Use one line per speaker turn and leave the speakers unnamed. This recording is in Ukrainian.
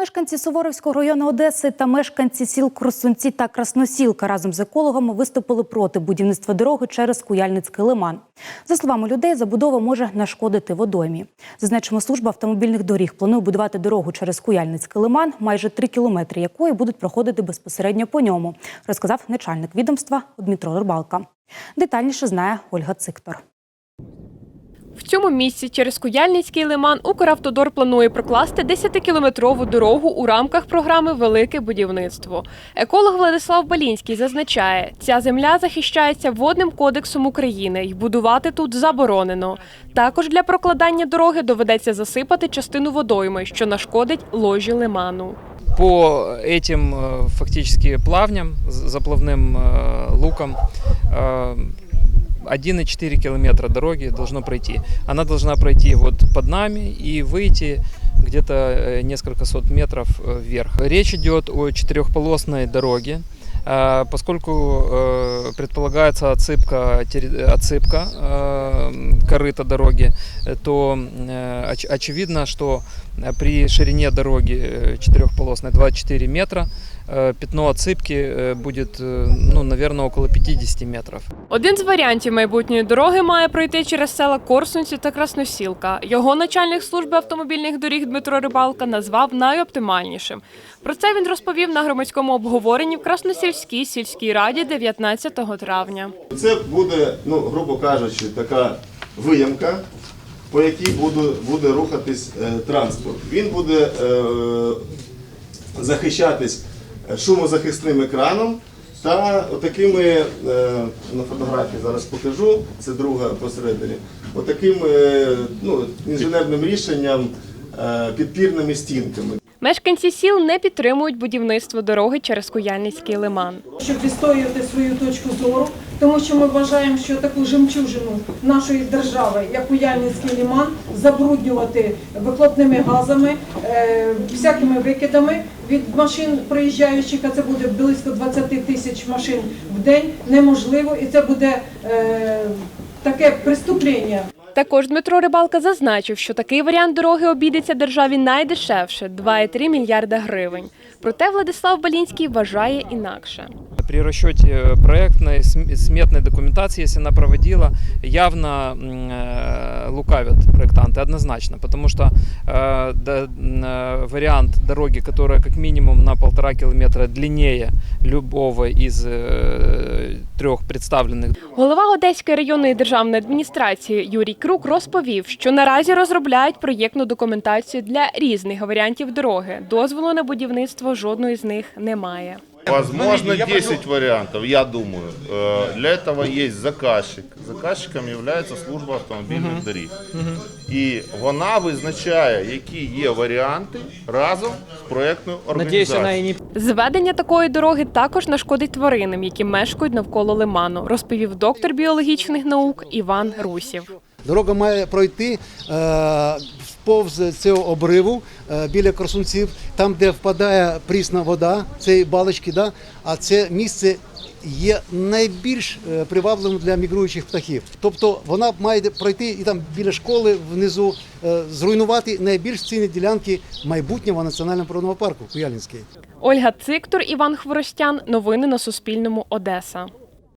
Мешканці Суворовського району Одеси та мешканці сіл Красунці та Красносілка разом з екологами виступили проти будівництва дороги через Куяльницький лиман. За словами людей, забудова може нашкодити водоймі. Зазначимо, служба автомобільних доріг планує будувати дорогу через Куяльницький лиман, майже три кілометри якої будуть проходити безпосередньо по ньому, розказав начальник відомства Дмитро Рибалка. Детальніше знає Ольга Циктор.
В цьому місці через Куяльницький лиман Укравтодор планує прокласти 10-кілометрову дорогу у рамках програми Велике будівництво. Еколог Владислав Балінський зазначає, ця земля захищається водним кодексом України і будувати тут заборонено. Також для прокладання дороги доведеться засипати частину водойми, що нашкодить ложі лиману.
по этим э, фактически плавням, з- заплавным э, лукам, э, 1,4 километра дороги должно пройти. Она должна пройти вот под нами и выйти где-то э, несколько сот метров э, вверх. Речь идет о четырехполосной дороге, э, поскольку э, предполагается отсыпка, терри- отсыпка э, корыта дороги, э, то э, оч- очевидно, что э, при ширине дороги э, четырехполосной 24 метра э, пятно отсыпки э, будет, э, ну, наверное, около 50 метров.
Один з варіантів майбутньої дороги має пройти через села Корсунці та Красносілка. Його начальник служби автомобільних доріг Дмитро Рибалка назвав найоптимальнішим. Про це він розповів на громадському обговоренні в Красносільській сільській раді 19 травня.
Це буде, ну, грубо кажучи, така виямка, по якій буде, буде рухатись е, транспорт. Він буде е, захищатись шумозахисним екраном та такими, е, на фотографії зараз покажу, це друга посередині, отаким е, ну, інженерним рішенням е, підпірними стінками.
Мешканці сіл не підтримують будівництво дороги через Куяльницький лиман.
щоб відстоювати свою точку зору, тому що ми вважаємо, що таку жемчужину нашої держави, як Уяльницький ліман, забруднювати вихлопними газами, е, всякими викидами від машин проїжджаючих, а це буде близько 20 тисяч машин в день, неможливо, і це буде е, таке преступлення.
Також Дмитро Рибалка зазначив, що такий варіант дороги обійдеться державі найдешевше 2,3 мільярда гривень. Проте Владислав Балінський вважає інакше
При расчете проектной см- сметной документации, если она проводила, явно м, э, лукавят проектанты однозначно, потому что э, да, м, э, вариант дороги, которая как минимум на полтора километра длиннее любого из э, трех представленных
Голова Одеської районної державної адміністрації Юрій Крук розповів, що наразі розробляють проєктну документацію для різних варіантів дороги. Дозволу на будівництво жодної з них немає.
Возможно, 10 вариантов, я думаю. Э, Для этого есть заказчик. Заказчиком является служба автомобільних доріг. І вона визначає, які є варіанти разом з проєктною організацією.
Зведення такої дороги також нашкодить тваринам, які мешкають навколо лиману, розповів доктор біологічних наук Іван Русів.
Дорога має пройти е, повз цього обриву е, біля Красунців, там, де впадає прісна вода, цієї балочки, да? а це місце є найбільш е, привабливим для мігруючих птахів. Тобто вона має пройти і там біля школи внизу зруйнувати найбільш цінні ділянки майбутнього національного природного парку Куяльницький.
Ольга Циктор, Іван Хворостян. Новини на Суспільному. Одеса.